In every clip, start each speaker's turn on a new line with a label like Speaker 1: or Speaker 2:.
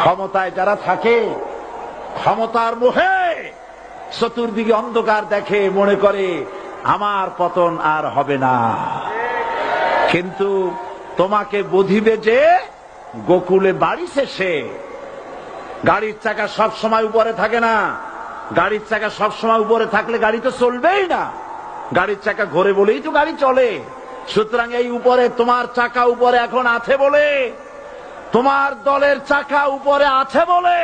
Speaker 1: ক্ষমতায় যারা থাকে, ক্ষমতার মোহে চতুর্দিকে অন্ধকার দেখে মনে করে, আমার পতন আর হবে না। কিন্তু তোমাকে বুঝিবে যে, গোকুলে বাড়ি শেষে গাড়ির চাকা সব সময় উপরে থাকে না। গাড়ির চাকা সব সময় উপরে থাকলে গাড়ি তো চলবেই না। গাড়ির চাকা ঘোরে বলেই তো গাড়ি চলে। সুতরাং এই উপরে তোমার চাকা উপরে এখন আছে বলে তোমার দলের চাকা উপরে আছে বলে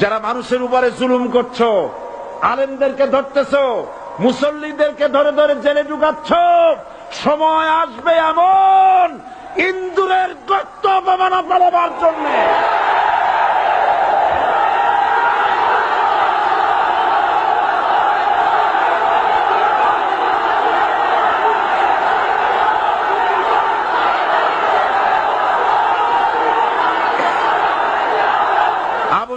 Speaker 1: যারা মানুষের উপরে জুলুম করছ, আলেমদেরকে ধরতেছ, মুসল্লিদেরকে ধরে ধরে জেলে ঢুকাচ্ছ, সময় আসবে এমন ইন্দুরের গর্ত অপমানা পালাবার জন্য আবু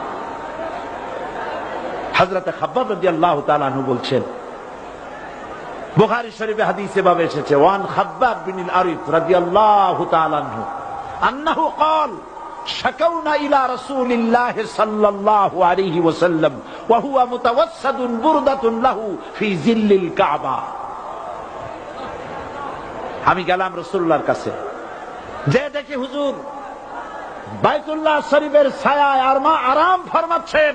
Speaker 1: হাজরাতে খাব্বাব রাজি আল্লাহ তালু বলছেন বুখারি শরীফে হাদিসে ভাবে এসেছে ওয়ান খাব্বাব বিনিল আরিফ রাজি আল্লাহ তালু আন্নাহু قال شكونا إلى رسول الله صلى الله عليه وسلم وهو متوسد بردة له في ظل الكعبة আমি গেলাম রসুল্লাহর কাছে যে দেখি হুজুর বাইতুল্লাহ শরীফের ছায়ায় আর মা আরাম ফরমাচ্ছেন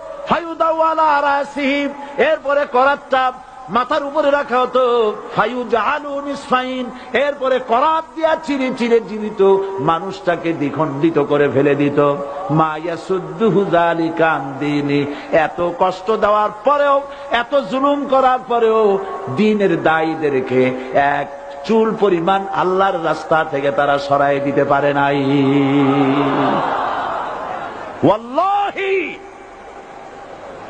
Speaker 1: এরপরে করাতটা মাথার উপরে রাখা হতো। এরপরে করাত দিয়া চিরে চিরে জীবিত মানুষটাকে দ্বিখণ্ডিত করে ফেলে দিত। এত কষ্ট দেওয়ার পরেও, এত জুলুম করার পরেও দিনের দায়ীদেরকে এক চুল পরিমাণ আল্লাহর রাস্তা থেকে তারা সরাই দিতে পারে নাই। ওয়াল্লাহি!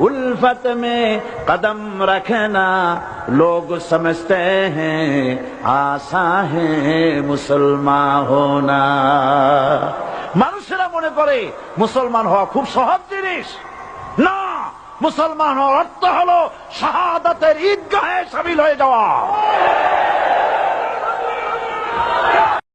Speaker 1: उल्फत में कदम रखना लोग समझते हैं आशा है मुसलमान होना মানুষেরা মনে করে মুসলমান হওয়া খুব সহজ জিনিস না মুসলমান হওয়ার অর্থ হলো শাহাদাতের ঈদগাহে সামিল হয়ে যাওয়া